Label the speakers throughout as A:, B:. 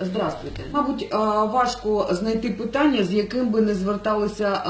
A: Здравствуйте. Мабуть, важко знайти питання, з яким би не зверталися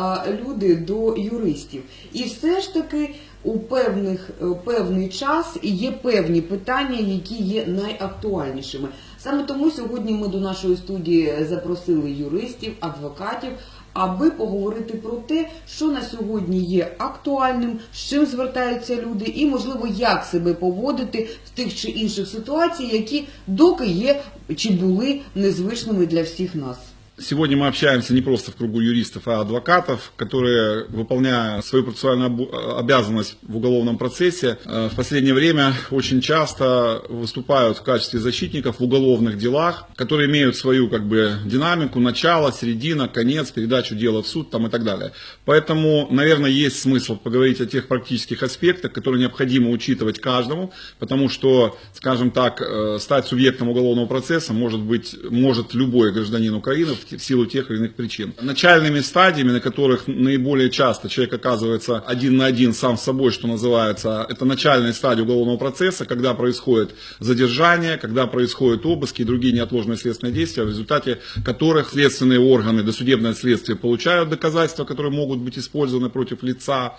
A: люди до юристів. І все ж таки у певних, е, певний час є певні питання, які є найактуальнішими. Саме тому сьогодні ми до нашої студії запросили юристів, адвокатів, аби поговорити про те, що на сьогодні є актуальним, з чим звертаються люди, і можливо, як себе поводити в тих чи інших ситуаціях, які доки є чи були незвичними для всіх нас.
B: Сегодня мы общаемся не просто в кругу юристов, а адвокатов, которые, выполняя свою процессуальную обязанность в уголовном процессе, э, в последнее время очень часто выступают в качестве защитников в уголовных делах, которые имеют свою как бы динамику, начало, середина, конец, передачу дела в суд там, и так далее. Поэтому, наверное, есть смысл поговорить о тех практических аспектах, которые необходимо учитывать каждому, потому что, скажем так, э, стать субъектом уголовного процесса может быть может любой гражданин Украины в в силу тех или иных причин. Начальными стадиями, на которых наиболее часто человек оказывается один на один сам с собой, что называется, это начальная стадия уголовного процесса, когда происходит задержание, когда происходят обыски и другие неотложные следственные действия, в результате которых следственные органы, досудебное следствие получают доказательства, которые могут быть использованы против лица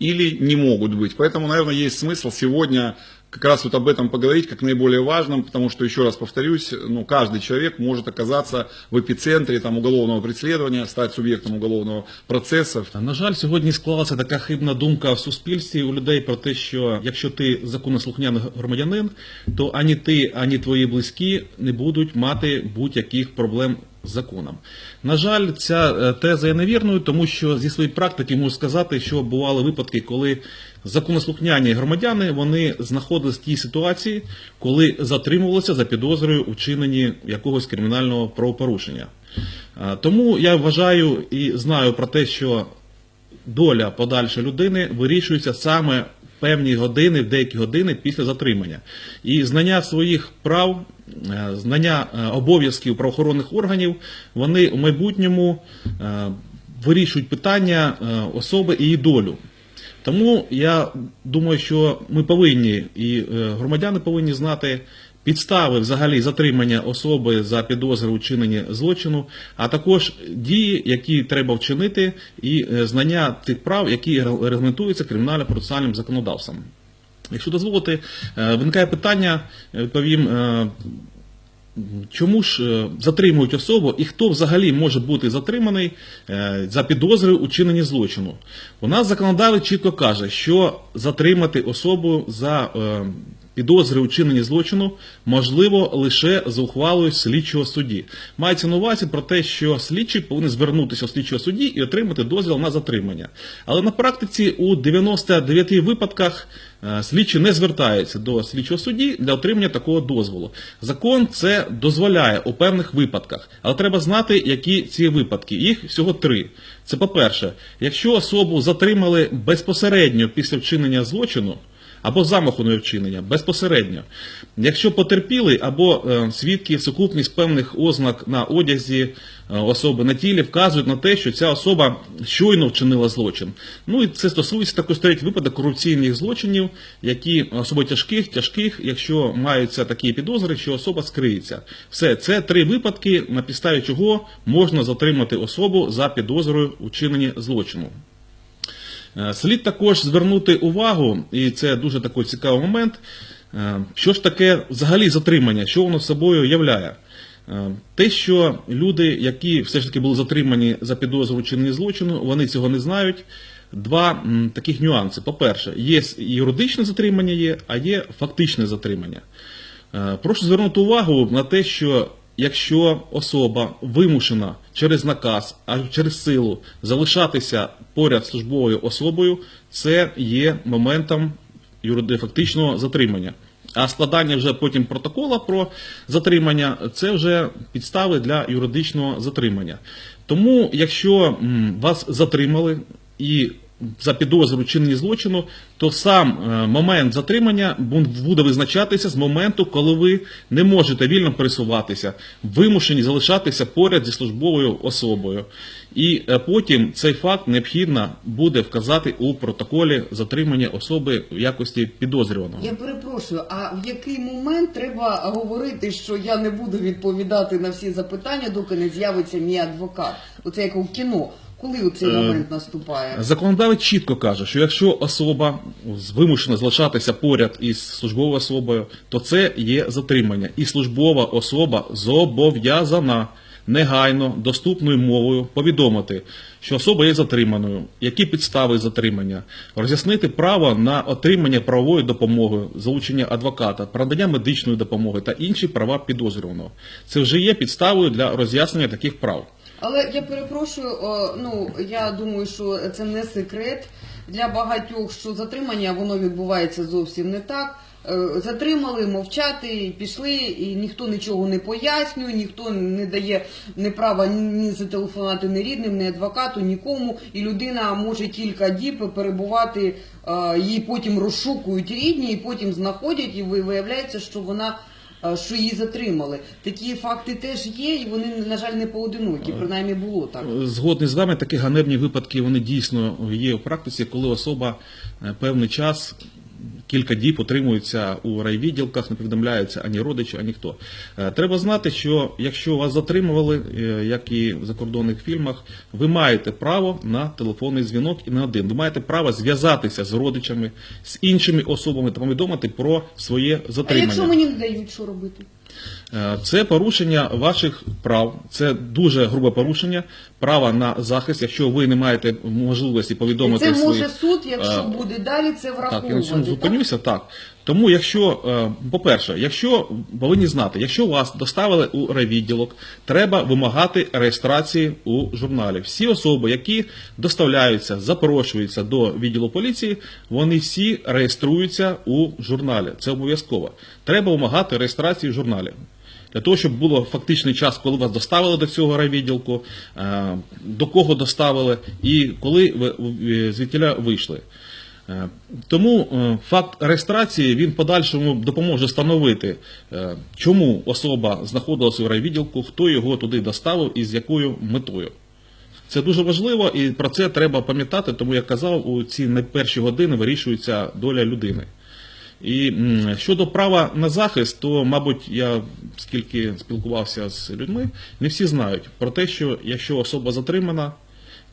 B: или не могут быть. Поэтому, наверное, есть смысл сегодня как раз вот об этом поговорить как наиболее важном, потому что, еще раз повторюсь, ну, каждый человек может оказаться в эпицентре там, уголовного преследования, стать субъектом уголовного процесса.
C: На жаль, сьогодні склалася така хибна думка в суспільстві у людей про те, що якщо ти законослухняний громадянин, то ані ти, ані твої близькі не будуть мати будь-яких проблем з законом. На жаль, ця е, теза є невірною, тому що зі своєї практики можу сказати, що бували випадки, коли законослухняні громадяни вони знаходились в тій ситуації, коли затримувалися за підозрою у вчиненні якогось кримінального правопорушення. Тому я вважаю і знаю про те, що доля подальша людини вирішується саме в певні години, в деякі години після затримання. І знання своїх прав, е, знання е, обов'язків правоохоронних органів, вони в майбутньому е, вирішують питання особи і її долю. Тому я думаю, що ми повинні і е, громадяни повинні знати підстави взагалі затримання особи за підозрою у злочину, а також дії, які треба вчинити, і е, знання тих прав, які регламентуються кримінально-процесуальним законодавством. Якщо дозволите, е, виникає питання, відповім. Е, Чому ж е, затримують особу і хто взагалі може бути затриманий е, за підозрою у чиненні злочину? У нас законодавець чітко каже, що затримати особу за підозрою у чиненні злочину можливо лише за ухвалою слідчого судді. Мається на увазі про те, що слідчий повинен звернутися до слідчого судді і отримати дозвіл на затримання. Але на практиці у 99 випадках е, слідчий не звертається до слідчого судді для отримання такого дозволу. Закон це дозволяє у певних випадках, але треба знати, які ці випадки. Їх всього три. Це по-перше, якщо особу затримали безпосередньо після вчинення злочину. Або замаху на вчинення безпосередньо. Якщо потерпілий або е, свідки сукупність певних ознак на одязі е, особи на тілі вказують на те, що ця особа щойно вчинила злочин. Ну і це стосується також третій випадок корупційних злочинів, які особо тяжких, тяжких, якщо маються такі підозри, що особа скриється. Все це три випадки, на підставі чого можна затримати особу за підозрою у злочину. Е, Слід також звернути увагу, і це дуже такий цікавий момент, е, що ж таке взагалі затримання, що воно собою являє. Е, Те, що люди, які все ж таки були затримані за підозру у вчиненні злочину, вони цього не знають. Два таких нюанси. По-перше, є юридичне затримання, є, а є фактичне затримання. Прошу звернути увагу на те, що якщо особа вимушена через наказ, а через силу залишатися поряд з службовою особою, це є моментом фактичного затримання. А складання вже потім протокола про затримання це вже підстави для юридичного затримання. Тому, якщо вас затримали і за підозру чинення злочину, то сам е, момент затримання буде визначатися з моменту, коли ви не можете вільно пересуватися, вимушені залишатися поряд зі службовою особою. І е, потім цей факт необхідно буде вказати у протоколі затримання особи в якості підозрюваного.
A: Я перепрошую, а в який момент треба говорити, що я не буду відповідати на всі запитання, доки не з'явиться мій адвокат? Оце як у кіно. Коли цей
C: Е,
A: момент наступає?
C: Законодавець чітко каже, що якщо особа вимушена залишатися поряд із службовою особою, то це є затримання. І службова особа зобов'язана негайно доступною мовою повідомити, що особа є затриманою, які підстави затримання, роз'яснити право на отримання правової допомоги, залучення адвоката, надання медичної допомоги та інші права підозрюваного. Це вже є підставою для роз'яснення таких прав.
A: Але я перепрошую, ну я думаю, що це не секрет для багатьох, що затримання воно відбувається зовсім не так. Е, Затримали, мовчати, пішли, і ніхто нічого не пояснює, ніхто не дає ні права ні зателефонувати ні рідним, ні адвокату, нікому. І людина може кілька діб перебувати, е, її потім розшукують рідні, і потім знаходять, і виявляється, що вона. Е, Що її затримали. Такі факти теж є, і вони, на жаль, не поодинокі. Принаймні було так.
C: Згодний з вами, такі ганебні випадки вони дійсно є у практиці, коли особа е, певний час. Кілька діб утримуються у райвідділках, не повідомляються ані родичі, ані хто. Е, Треба знати, що якщо вас затримували, е, як і в закордонних фільмах, ви маєте право на телефонний дзвінок і не один. Ви маєте право зв'язатися з родичами, з іншими особами та повідомити про своє
A: А
C: затримання.
A: якщо мені не дають, що робити?
C: Е, Це порушення ваших прав, це дуже грубе порушення права на захист, якщо ви не маєте можливості
A: І
C: повідомити
A: це
C: свої...
A: може суд, якщо
C: Е,
A: буде далі, це
C: Так, я на цьому зупинюся, так. Тому, якщо, е, по-перше, якщо повинні знати, якщо вас доставили у райвідділок, треба вимагати реєстрації у журналі. Всі особи, які доставляються, запрошуються до відділу поліції, вони всі реєструються у журналі. Це обов'язково. Треба вимагати реєстрації в журналі. Для того, щоб було фактичний час, коли вас доставили до цього райвідділку, е, до кого доставили і коли ви е, звідтіля вийшли. Е, Тому факт реєстрації він в подальшому допоможе встановити, чому особа знаходилася у райвідділку, хто його туди доставив і з якою метою. Це дуже важливо, і про це треба пам'ятати, тому я казав, у ці найперші години вирішується доля людини. І щодо права на захист, то, мабуть, я скільки спілкувався з людьми, не всі знають про те, що якщо особа затримана,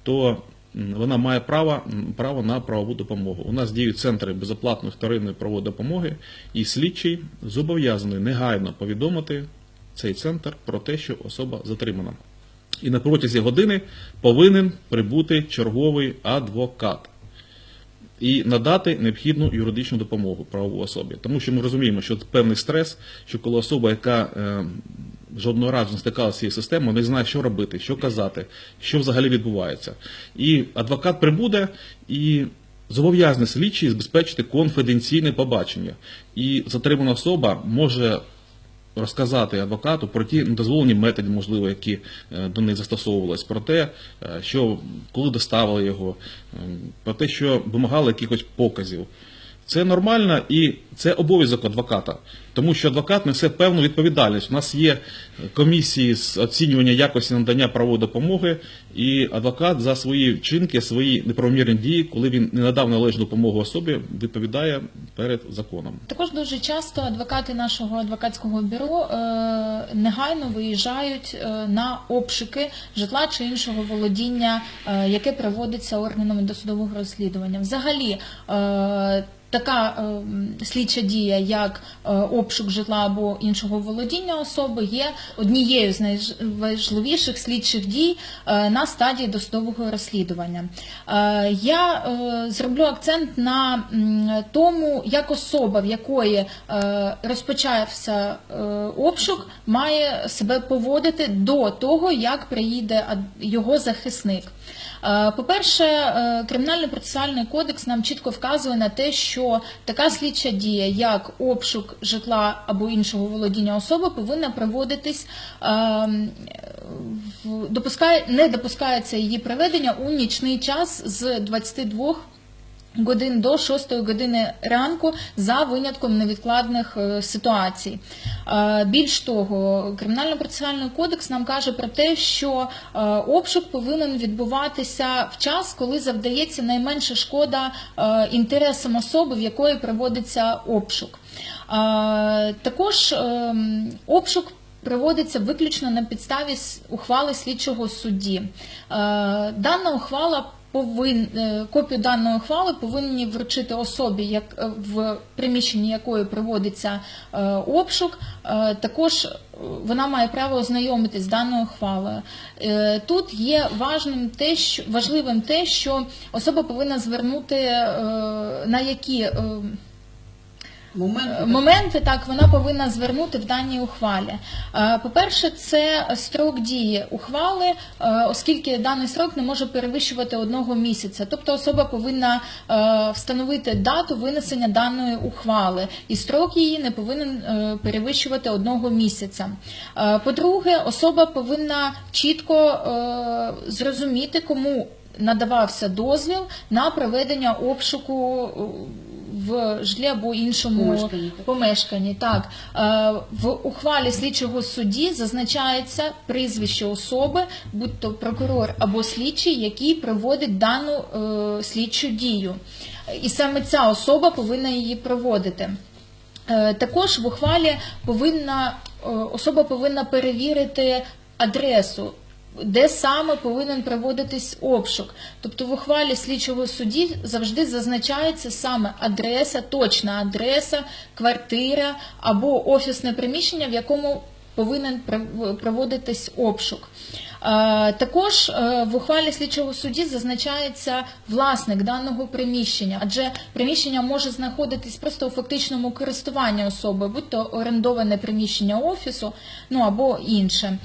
C: то вона має право, право на правову допомогу. У нас діють центри безоплатної вторинної правової допомоги, і слідчий зобов'язаний негайно повідомити цей центр про те, що особа затримана. І на протязі години повинен прибути черговий адвокат і надати необхідну юридичну допомогу правовій особі. Тому що ми розуміємо, що це певний стрес, що коли особа, яка е, жодного разу не стикалася з цією системою, не знає, що робити, що казати, що взагалі відбувається. І адвокат прибуде і. Зобов'язаний слідчий забезпечити конфіденційне побачення, і затримана особа може розказати адвокату про ті недозволені методи, можливо, які е, до них застосовувались, про те, е, що коли доставили його, е, про те, що вимагали якихось показів. Це нормально і це обов'язок адвоката, тому що адвокат несе певну відповідальність. У нас є комісії з оцінювання якості надання правової допомоги, і адвокат за свої вчинки, свої неправомірні дії, коли він не надав належну допомогу особі, відповідає перед законом.
D: Також дуже часто адвокати нашого адвокатського бюро е, негайно виїжджають е, на обшуки житла чи іншого володіння, е, яке проводиться органами досудового розслідування. Взагалі. Е, Така е, слідча дія, як е, обшук житла або іншого володіння особи, є однією з найважливіших слідчих дій е, на стадії досудового розслідування. Е, я е, зроблю акцент на м, тому, як особа, в якої е, розпочався е, обшук, має себе поводити до того, як приїде його захисник. Е, По-перше, е, кримінальний процесуальний кодекс нам чітко вказує на те, що така слідча дія, як обшук житла або іншого володіння особи, повинна проводитись. в- Допускає, не допускається її проведення у нічний час з 22 годин до 6 години ранку за винятком невідкладних е, ситуацій. Е, Більш того, Кримінально-процесуальний кодекс нам каже про те, що е, обшук повинен відбуватися в час, коли завдається найменша шкода інтересам особи, в якої проводиться обшук. Також обшук проводиться виключно на підставі ухвали слідчого судді. Дана ухвала повин, е, копію даної ухвали повинні вручити особі, як е, в приміщенні якої проводиться е, обшук. Також вона має право ознайомитись з даною ухвалою. Тут є важним те, що важливим те, що особа повинна звернути на які. Е,
A: Моменти
D: Моменти так вона повинна звернути в даній ухвалі. Е, По-перше, це строк дії ухвали, е, оскільки даний строк не може перевищувати одного місяця. Тобто особа повинна встановити дату винесення даної ухвали, і строк її не повинен перевищувати одного місяця. По-друге, особа повинна чітко зрозуміти, кому надавався дозвіл на проведення обшуку. В житлі або іншому
A: Помешканні,
D: помешканні. Так Е, в ухвалі слідчого судді зазначається прізвище особи, будь то прокурор або слідчий, який проводить дану е, слідчу дію. І саме ця особа повинна її проводити. Е, Також в ухвалі повинна особа повинна перевірити адресу. Де саме повинен проводитись обшук? Тобто в ухвалі слідчого судді завжди зазначається саме адреса, точна адреса, квартира або офісне приміщення, в якому повинен проводитись обшук. Е, Також е, в ухвалі слідчого судді зазначається власник даного приміщення, адже приміщення може знаходитись просто у фактичному користуванні особи, будь то орендоване приміщення офісу, ну або інше.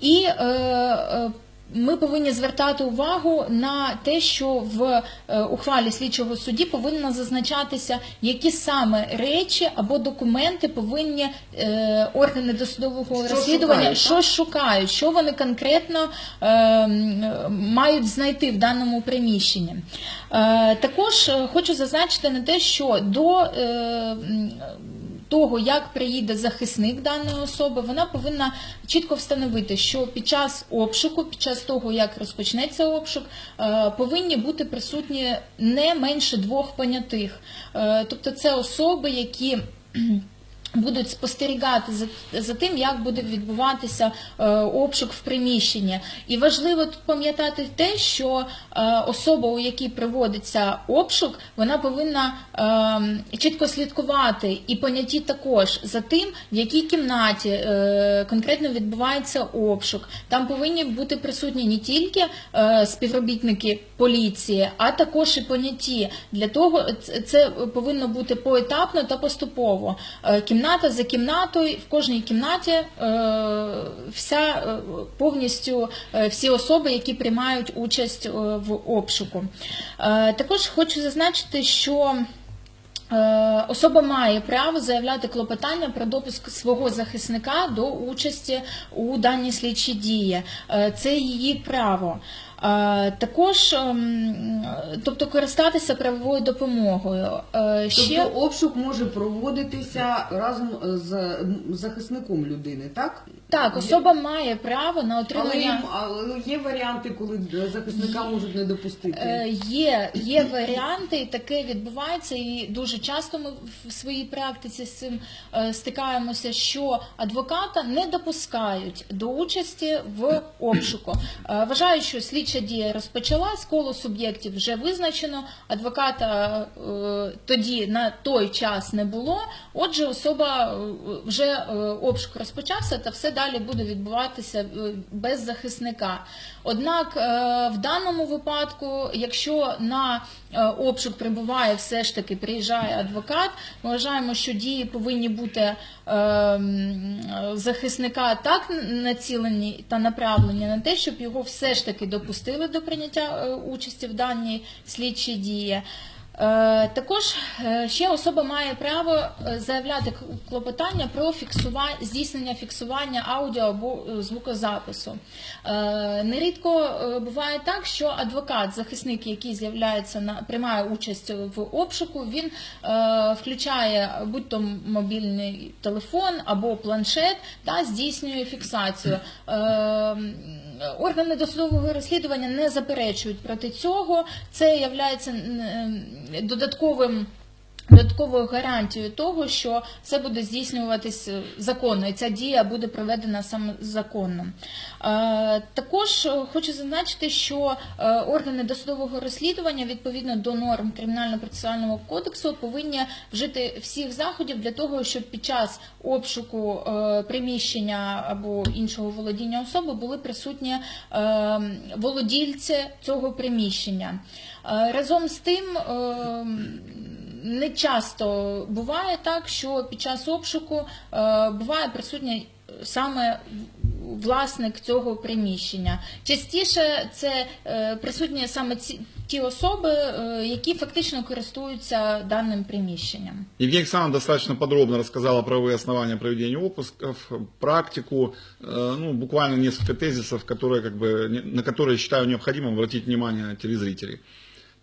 D: І е, е, ми повинні звертати увагу на те, що в е, ухвалі слідчого судді повинно зазначатися, які саме речі або документи повинні е, органи досудового
A: Що
D: розслідування
A: шукають,
D: що шукають, що вони конкретно е, мають знайти в даному приміщенні. Е, також хочу зазначити на те, що до е, того, як приїде захисник даної особи, вона повинна чітко встановити, що під час обшуку, під час того, як розпочнеться обшук, е, повинні бути присутні не менше двох понятих. Е, Тобто це особи, які будуть спостерігати за, за тим, як буде відбуватися е, обшук в приміщенні. І важливо тут пам'ятати те, що е, особа, у якій проводиться обшук, вона повинна е, чітко слідкувати і поняті також за тим, в якій кімнаті е, конкретно відбувається обшук. Там повинні бути присутні не тільки е, співробітники поліції, а також і поняті. Для того це- повинно бути поетапно та поступово. Е, Кімната за кімнатою, в кожній кімнаті е, вся е, повністю е, всі особи, які приймають участь в обшуку. Також хочу зазначити, що Особа має право заявляти клопотання про допуск свого захисника до участі у даній слідчій дії. Це її право. Е, Також, ем, тобто, користатися правовою допомогою. Е, Ще
A: Тобто обшук може проводитися разом з захисником людини, так?
D: так, особа має право на отримання.
A: їм, але є варіанти, коли захисника можуть не допустити.
D: Е, Є, є варіанти, і таке відбувається, і дуже часто ми в своїй практиці з цим стикаємося, що адвоката не допускають до участі в обшуку. Вважають, що слідча дія розпочалась, коло суб'єктів вже визначено, адвоката е, тоді на той час не було. Отже, особа е, вже е, обшук розпочався, та все далі буде відбуватися без захисника. Однак в даному випадку, якщо на обшук прибуває все ж таки приїжджає адвокат, ми вважаємо, що дії повинні бути захисника так націлені та направлені на те, щоб його все ж таки допустити. Допустили до прийняття е, участі в даній слідчій дії. Е, Також е, ще особа має право заявляти клопотання про здійснення фіксування аудіо або звукозапису. Нерідко буває так, що адвокат, захисник, який з'являється на приймає участь в обшуку, він включає будь-то мобільний телефон або планшет та здійснює фіксацію. Органи досудового розслідування не заперечують проти цього. Це є додатковим. Додатковою гарантією того, що це буде здійснюватись законно, і ця дія буде проведена саме законно. Е, Також е, хочу зазначити, що е, органи досудового розслідування відповідно до норм кримінально-процесуального кодексу повинні вжити всіх заходів для того, щоб під час обшуку приміщення або іншого володіння особи були присутні володільці цього приміщення. Разом з тим е, не часто буває так, що під час обшуку е, буває присутній саме власник цього приміщення. Частіше це е, присутні саме ці ті особи, е, які фактично користуються даним приміщенням.
B: Евгения Александровна достаточно подробно рассказала правовые основания проведения опусков, практику, э, ну, буквально несколько тезисов, которые, как бы, не- на которые считаю необходимым обратить внимание телезрителей.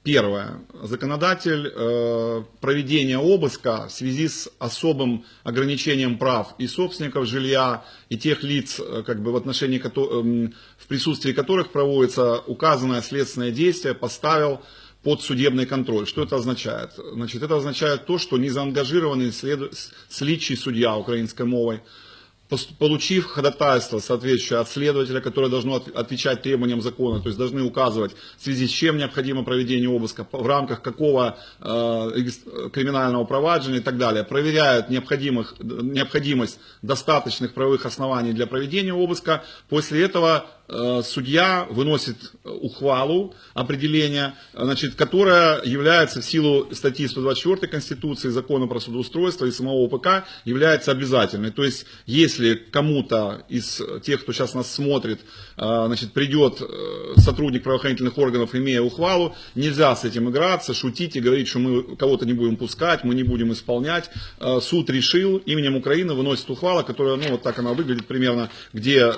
B: Первое. Законодатель э, проведения обыска в связи с особым ограничением прав и собственников жилья, и тех лиц, э, как бы, в отношении эм, в присутствии которых проводится указанное следственное действие, поставил под судебный контроль. Что это означает? Значит, это означает то, что незаангажированный следу- с- слідчий судья украинской мовой, получив ходатайство соответствующее от следователя, которое должно от- отвечать требованиям закона, то есть должны указывать, в связи с чем необходимо проведение обыска, по- в рамках какого э, регис- криминального проваджения и так далее, проверяют необходимых, необходимость достаточных правовых оснований для проведения обыска. После этого э, судья выносит э, ухвалу определения, э, значит, которая является в силу статьи 124 Конституции, закона про судоустройство и самого УПК, является обязательной. То есть, если кому-то из тех, кто сейчас нас смотрит, э, значит, придет э, сотрудник правоохранительных органов, имея ухвалу, нельзя с этим играться, шутить и говорить, что мы кого-то не будем пускать, мы не будем исполнять. Э, Суд решил, именем Украины выносит ухвала, которая, ну, вот так она выглядит примерно, где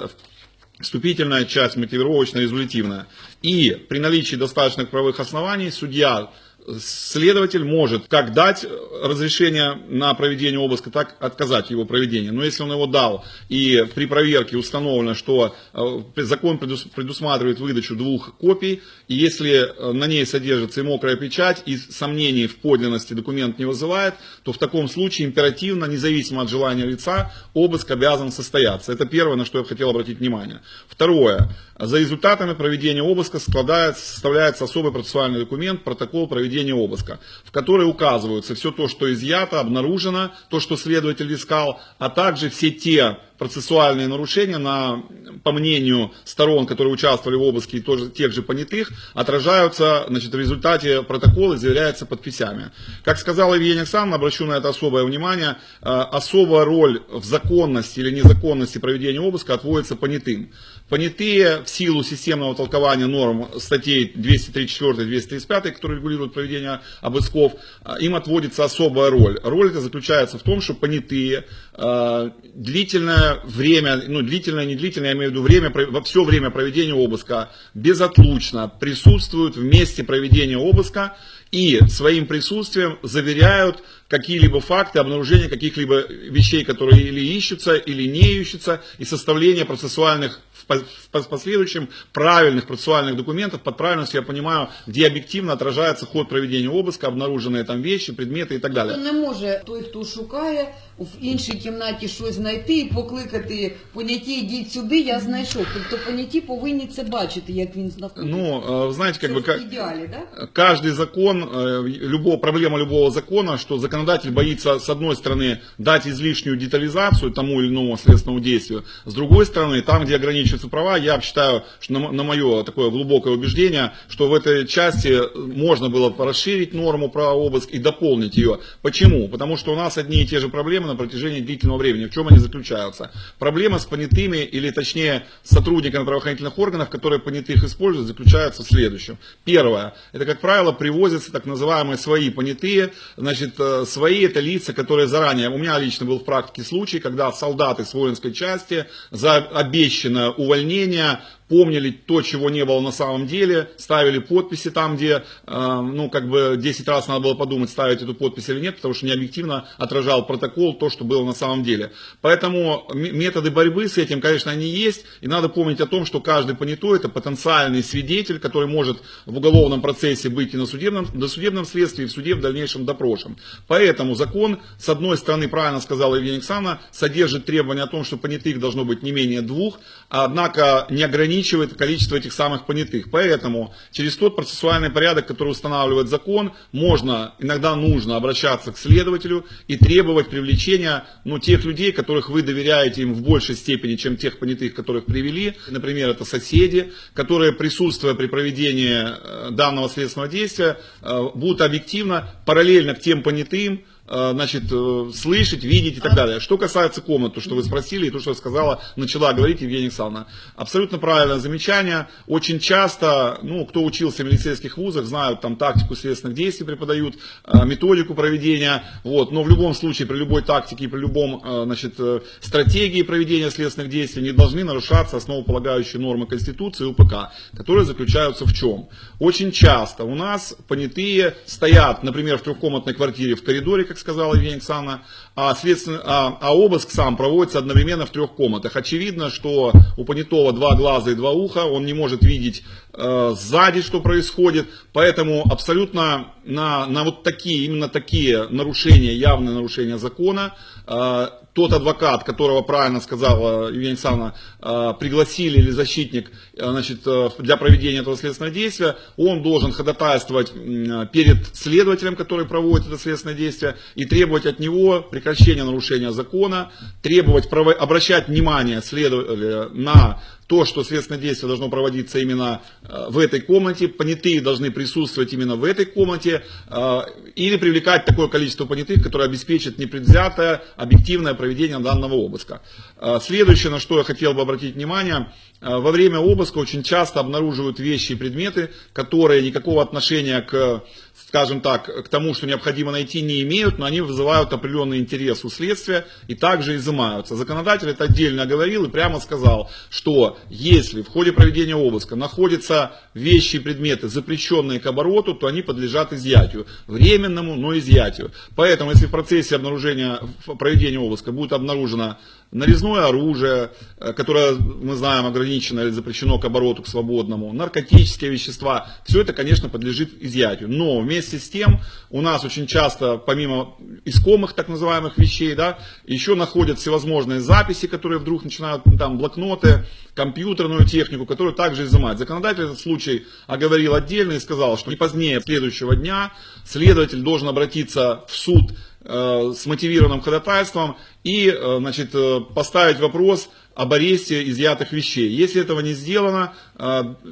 B: вступительная часть, мотивировочная, результативная. И при наличии достаточных правовых оснований судья, следователь может как дать разрешение на проведение обыска, так отказать его проведении. Но если он его дал, и при проверке установлено, что э, закон предус- предусматривает выдачу двух копий, и если э, на ней содержится и мокрая печать, и сомнений в подлинности документ не вызывает, то в таком случае императивно, независимо от желания лица, обыск обязан состояться. Это первое, на что я хотел обратить внимание. Второе. За результатами проведения обыска складается, составляется особый процессуальный документ, протокол проведения обыска, в который указываются все то, что изъято, обнаружено, то, что следователь искал, а также все те процессуальные нарушения, на, по мнению сторон, которые участвовали в обыске и тоже, тех же понятых, отражаются значит, в результате протокола и заверяются подписями. Как сказала Евгения Александровна, обращу на это особое внимание, э, особая роль в законности или незаконности проведения обыска отводится понятым. Понятые в силу системного толкования норм статей 234-235, которые регулируют проведение обысков, э, им отводится особая роль. Роль эта заключается в том, что понятые э, длительное время, ну длительное, не длительное, я имею в виду время, во все время проведения обыска безотлучно присутствуют в месте проведения обыска и своим присутствием заверяют какие-либо факты обнаружения каких-либо вещей, которые или ищутся, или не ищутся, и составление процессуальных в по- в пос- последующем правильных процессуальных документов, под правильностью я понимаю, где объективно отражается ход проведения обыска, обнаруженные там вещи, предметы и так далее.
A: Не може той, хто шукає, в іншій кімнаті щось знайти і покликати поняті, йдіть сюди, я знайшов. Тобто поняті повинні це бачити, як він знаходиться.
B: Ну, э, знаете, как
A: Це
B: бы...
A: в
B: как-
A: ідеалі, да?
B: Каждый закон, э, любого, проблема любого закона, что законодатель боится, с одной стороны, дать излишнюю детализацию тому или иному следственному действию, с другой стороны, там, где ограничивается отсутствуют права, я считаю, что на, на мое такое глубокое убеждение, что в этой части можно было бы расширить норму про обыск и дополнить ее. Почему? Потому что у нас одни и те же проблемы на протяжении длительного времени. В чем они заключаются? Проблема с понятыми, или точнее сотрудниками правоохранительных органов, которые понятых используют, заключается в следующем. Первое. Это, как правило, привозятся так называемые свои понятые. Значит, э, свои это лица, которые заранее... У меня лично был в практике случай, когда солдаты с воинской части за обещанное увольнение помнили то, чего не было на самом деле, ставили подписи там, где, э, ну, как бы 10 раз надо было подумать, ставить эту подпись или нет, потому что не объективно отражал протокол то, что было на самом деле. Поэтому методы борьбы с этим, конечно, они есть, и надо помнить о том, что каждый понятой это потенциальный свидетель, который может в уголовном процессе быть и на судебном, досудебном следствии, и в суде в дальнейшем допрошен. Поэтому закон, с одной стороны, правильно сказала Евгения Александровна, содержит требования о том, что понятых должно быть не менее двух, однако не ограничивает количество этих самых понятых. Поэтому через тот процессуальный порядок, который устанавливает закон, можно, иногда нужно обращаться к следователю и требовать привлечения ну, тех людей, которых вы доверяете им в большей степени, чем тех понятых, которых привели. Например, это соседи, которые, присутствуя при проведении э, данного следственного действия, э, будут объективно, параллельно к тем понятым, значит, э, слышать, видеть и так далее. Что касается комнаты, что вы спросили, и то, что я сказала, начала говорить Евгения Александровна. Абсолютно правильное замечание. Очень часто, ну, кто учился в милицейских вузах, знают, там тактику следственных действий преподают, э, методику проведения, вот, но в любом случае, при любой тактике, при любом, э, значит, э, стратегии проведения следственных действий не должны нарушаться основополагающие нормы Конституции и УПК, которые заключаются в чем? Очень часто у нас понятые стоят, например, в трехкомнатной квартире в коридоре, как сказала Александровна, а, а, а обыск сам проводится одновременно в трех комнатах. Очевидно, что у понятого два глаза и два уха, он не может видеть э, сзади, что происходит, поэтому абсолютно на, на вот такие, именно такие нарушения, явные нарушения закона, э, тот адвокат, которого правильно сказала Евгения Александровна, э, пригласили или защитник э, значит, э, для проведения этого следственного действия, он должен ходатайствовать м, перед следователем, который проводит это следственное действие, и требовать от него прекращения нарушения закона, требовать, прово- обращать внимание следователя на то, что следственное действие должно проводиться именно э, в этой комнате, понятые должны присутствовать именно в этой комнате, э, или привлекать такое количество понятых, которое обеспечит непредвзятое, объективное проведение данного обыска. Э, Следующее, на что я хотел бы обратить внимание, э, во время обыска очень часто обнаруживают вещи и предметы, которые никакого отношения к скажем так, к тому, что необходимо найти, не имеют, но они вызывают определенный интерес у следствия и также изымаются. Законодатель это отдельно говорил и прямо сказал, что если в ходе проведения обыска находятся вещи и предметы, запрещенные к обороту, то они подлежат изъятию. Временному, но изъятию. Поэтому, если в процессе обнаружения, проведения обыска будет обнаружено нарезное оружие, э, которое, мы знаем, ограничено или запрещено к обороту, к свободному, наркотические вещества, все это, конечно, подлежит изъятию. Но вместе с тем у нас очень часто, помимо искомых так называемых вещей, да, еще находят всевозможные записи, которые вдруг начинают, там, блокноты, компьютерную технику, которую также изымать. Законодатель этот случай оговорил отдельно и сказал, что не позднее следующего дня следователь должен обратиться в суд с мотивированным ходатайством и э, значит, э, поставить вопрос об аресте изъятых вещей. Если этого не сделано,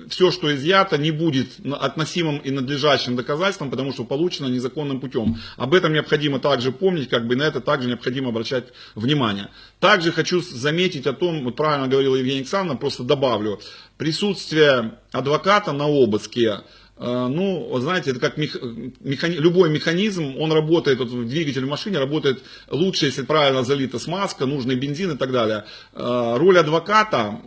B: все, что изъято, не будет относимым и надлежащим доказательством, потому что получено незаконным путем. Об этом необходимо также помнить, как бы на это также необходимо обращать внимание. Также хочу заметить о том, вот правильно говорила Евгения Александровна, просто добавлю, присутствие адвоката на обыске, Э, Ну, вот знаете, это как мех- механи- любой механизм, он работает, вот двигатель в машине работает лучше, если правильно залита смазка, нужный бензин и так далее. Э, Роль адвоката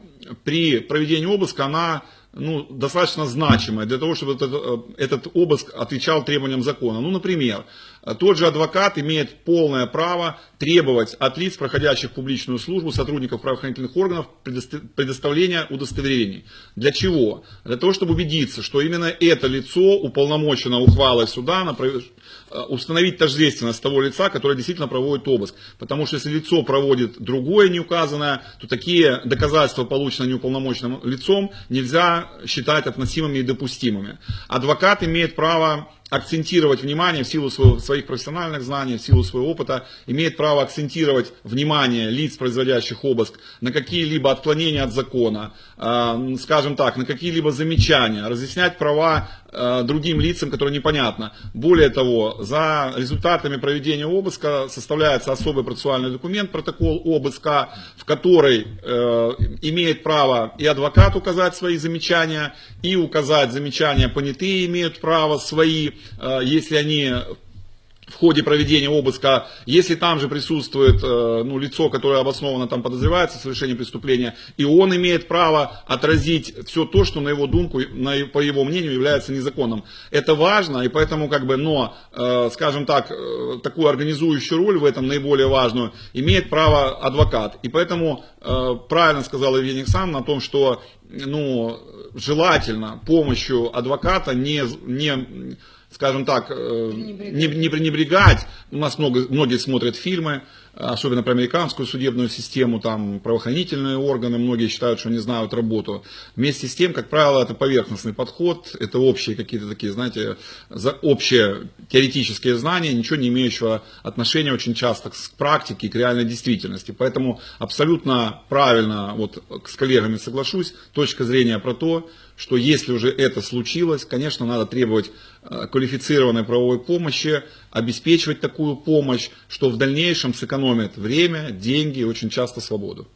B: при проведении обыска, она ну, достаточно значимая для того, чтобы этот, э, этот обыск отвечал требованиям закона. Ну, например, э, тот же адвокат имеет полное право требовать от лиц, проходящих публичную службу, сотрудников правоохранительных органов, предоста- предоставления удостоверений. Для чего? Для того, чтобы убедиться, что именно это лицо уполномочено ухвалой суда э, установить тождественность того лица, которое действительно проводит обыск. Потому что если лицо проводит другое неуказанное, то такие доказательства, полученные неуполномоченным лицом, нельзя считать относимыми и допустимыми. Адвокат имеет право акцентировать внимание в силу своего- своих профессиональных знаний, в силу своего опыта, имеет право акцентировать внимание лиц, производящих обыск, на какие-либо отклонения от закона, э, скажем так, на какие-либо замечания, разъяснять права э, другим лицам, которые непонятно. Более того, за результатами проведения обыска составляется особый процессуальный документ, протокол обыска, в который э, имеет право и адвокат указать свои замечания, и указать замечания понятые имеют право свои, э, если они в ходе проведения обыска, если там же присутствует э, ну, лицо, которое обоснованно там подозревается в совершении преступления, и он имеет право отразить все то, что на его думку, на, по его мнению, является незаконным. Это важно, и поэтому, как бы, но, э, скажем так, э, такую организующую роль в этом наиболее важную имеет право адвокат. И поэтому правильно сказал Евгений Александровна о том, что ну, желательно помощью адвоката не, не скажем так, э, не, не пренебрегать. У нас много, многие смотрят фильмы, особенно про американскую судебную систему, там правоохранительные органы, многие считают, что они знают работу. Вместе с тем, как правило, это поверхностный подход, это общие какие-то такие, знаете, за, общие теоретические знания, ничего не имеющего отношения очень часто к практике, к реальной действительности. Поэтому абсолютно правильно, вот с коллегами соглашусь, точка зрения про то, что если уже это случилось, конечно, надо требовать э, квалифицированной правовой помощи, обеспечивать такую помощь, что в дальнейшем сэкономит время, деньги и очень часто свободу.